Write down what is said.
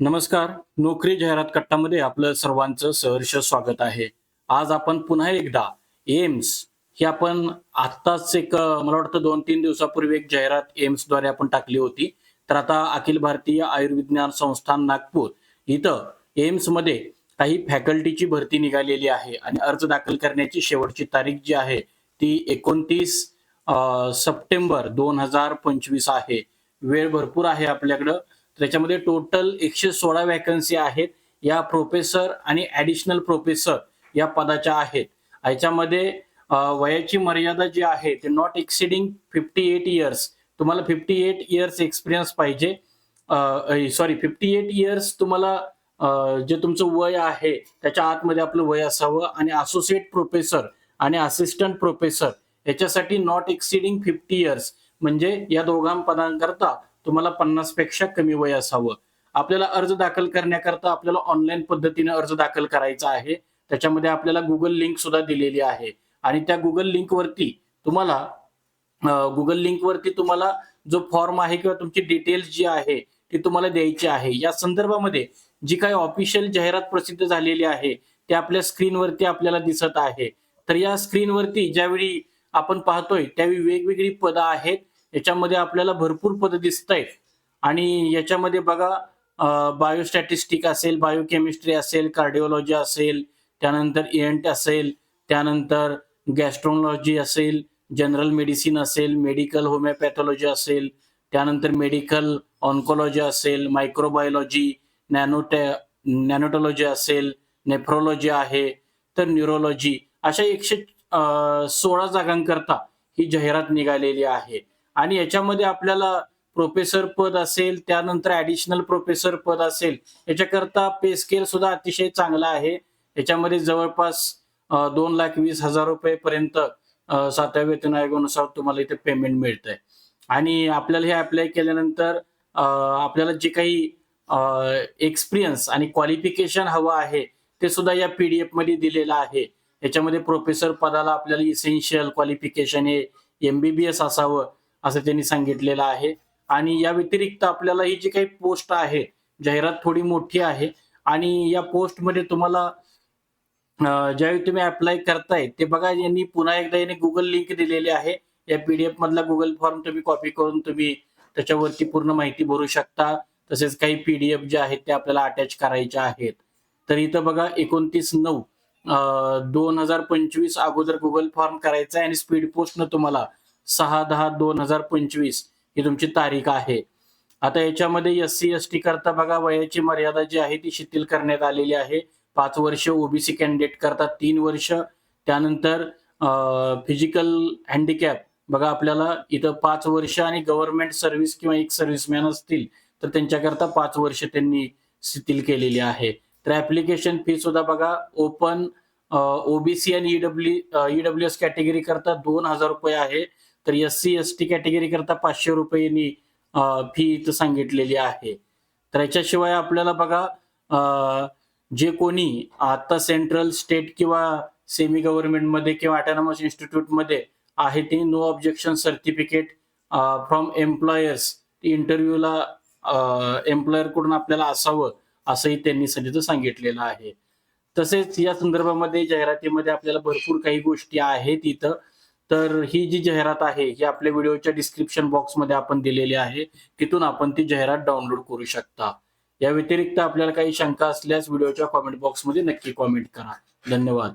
नमस्कार. नोकरी जाहिरात कट्टामध्ये आपलं सर्वांचं सहर्ष स्वागत आहे. आज आपण पुन्हा एकदा एम्स हे आपण आत्ताच एक मला वाटतं दोन तीन दिवसापूर्वी एक जाहिरात एम्सद्वारे आपण टाकली होती. तर आता अखिल भारतीय आयुर्विज्ञान संस्थान नागपूर इथं एम्समध्ये काही फॅकल्टीची भरती निघालेली आहे आणि अर्ज दाखल करण्याची शेवटची तारीख जी आहे ती एकोणतीस सप्टेंबर दोन हजार पंचवीस आहे. वेळ भरपूर आहे आपल्याकडं. त्याच्यामध्ये टोटल एकशे सोळा वॅकन्सी आहेत. या प्रोफेसर आणि ऍडिशनल प्रोफेसर या पदाच्या आहेत. याच्यामध्ये वयाची मर्यादा जी आहे ते not exceeding fifty eight years तुम्हाला फिफ्टी एट इयर्स एक्सपिरियन्स पाहिजे सॉरी फिफ्टी एट इयर्स तुम्हाला जे तुमचं वय आहे त्याच्या आतमध्ये आपलं वय असावं आणि असोसिएट प्रोफेसर आणि असिस्टंट प्रोफेसर याच्यासाठी नॉट एक्सिडिंग फिफ्टी इयर्स म्हणजे या दोघां पदांकरता तुम्हाला पन्नासपेक्षा कमी वय असावं. आपल्याला अर्ज दाखल करण्याकरता आपल्याला ऑनलाईन पद्धतीने अर्ज दाखल करायचा आहे. त्याच्यामध्ये आपल्याला गुगल लिंक सुद्धा दिलेली आहे. आणि त्या गुगल लिंकवरती तुम्हाला गुगल लिंकवरती तुम्हाला जो फॉर्म आहे किंवा तुमची डिटेल्स जी आहे ती तुम्हाला द्यायची आहे. या संदर्भामध्ये जी काही ऑफिशियल जाहिरात प्रसिद्ध झालेली आहे ते आपल्या स्क्रीनवरती आपल्याला दिसत आहे. तर या स्क्रीनवरती ज्यावेळी आपण पाहतोय त्यावेळी वेगवेगळी पदं आहेत. याच्यामध्ये आपल्याला भरपूर पदं दिसत आहेत. आणि याच्यामध्ये बघा बायोस्टॅटिस्टिक असेल बायोकेमिस्ट्री असेल कार्डिओलॉजी असेल त्यानंतर एंट असेल त्यानंतर गॅस्ट्रोलॉजी असेल जनरल मेडिसिन असेल मेडिकल होमिओपॅथॉलॉजी असेल त्यानंतर मेडिकल ऑन्कोलॉजी असेल मायक्रोबायोलॉजी नॅनोटे नॅनोटॉलॉजी असेल नेफ्रोलॉजी आहे तर न्यूरोलॉजी अशा एकशे सोळा जागांकरता ही जाहिरात निघालेली आहे. आणि याच्यामध्ये आपल्याला प्रोफेसर पद असेल त्यानंतर ऍडिशनल प्रोफेसर पद असेल याच्याकरता पे स्केल सुद्धा अतिशय चांगला आहे. याच्यामध्ये जवळपास दोन लाख वीस हजार रुपये पर्यंत सातव्या वेतन आयोगानुसार तुम्हाला इथे पेमेंट मिळतंय. आणि आपल्याला हे अप्लाय केल्यानंतर आपल्याला जे काही एक्सपिरियन्स आणि क्वालिफिकेशन हवं आहे ते सुद्धा या पीडीएफमध्ये दिलेलं आहे. याच्यामध्ये प्रोफेसर पदाला आपल्याला इसेन्शियल क्वालिफिकेशन हे एमबीबीएस असावं. असं त्यांनी सांगितलेलं आहे. आणि या व्यतिरिक्त आपल्याला ही जी काही पोस्ट आहे जाहिरात थोडी मोठी आहे आणि या पोस्टमध्ये तुम्हाला ज्यावेळी तुम्ही अप्लाय करताय ते बघा यांनी पुन्हा एकदा यांनी गुगल लिंक दिलेली आहे. या पीडीएफ मधला गुगल फॉर्म तुम्ही कॉपी करून तुम्ही त्याच्यावरती पूर्ण माहिती भरू शकता. तसेच काही पीडीएफ जे आहेत ते आपल्याला अटॅच करायचे आहेत. तर इथं बघा एकोणतीस नऊ दोन हजार पंचवीस अगोदर गुगल फॉर्म करायचा आहे आणि स्पीड पोस्टनं तुम्हाला सहा दहा दोन हजार पंचवीस ही तुमची तारीख आहे. आता याच्यामध्ये एस सी एस टी करता बघा वयाची मर्यादा जी आहे ती शिथिल करण्यात आलेली आहे. पाच वर्ष ओबीसी कॅन्डिडेट करता तीन वर्ष. त्यानंतर फिजिकल हँडिकॅप. बघा आपल्याला इथं पाच वर्ष आणि गव्हर्नमेंट सर्व्हिस किंवा एक सर्व्हिसमॅन असतील तर त्यांच्याकरता पाच वर्ष त्यांनी शिथिल केलेली आहे. तर ऍप्लिकेशन फी सुद्धा बघा ओपन ओबीसी आणि ईडब्ल्यू ईडब्ल्यू एस कॅटेगरी करता दोन हजार रुपये आहे. तर S C S T category करता पाचशे रुपयेनी फी इथं सांगितलेली आहे. तर याच्याशिवाय आपल्याला बघा जे कोणी आता सेंट्रल स्टेट किंवा सेमी गव्हर्नमेंटमध्ये किंवा ऑटोनॉमस इन्स्टिट्यूटमध्ये आहे ते no objection certificate from employers इंटरव्ह्यूला एम्प्लॉयरकडून आपल्याला असावं असंही त्यांनी सध्या सांगितलेलं आहे. तसेच या संदर्भामध्ये जाहिरातीमध्ये आपल्याला भरपूर काही गोष्टी आहेत इथं. तर ही जी जाहिरात आहे ही आपल्या व्हिडिओच्या डिस्क्रिप्शन बॉक्समध्ये आपण दिलेली आहे. तिथून आपण ती जाहिरात डाउनलोड करू शकता. या व्यतिरिक्त आपल्याला काही शंका असल्यास व्हिडिओच्या कॉमेंट बॉक्समध्ये नक्की कॉमेंट करा. धन्यवाद.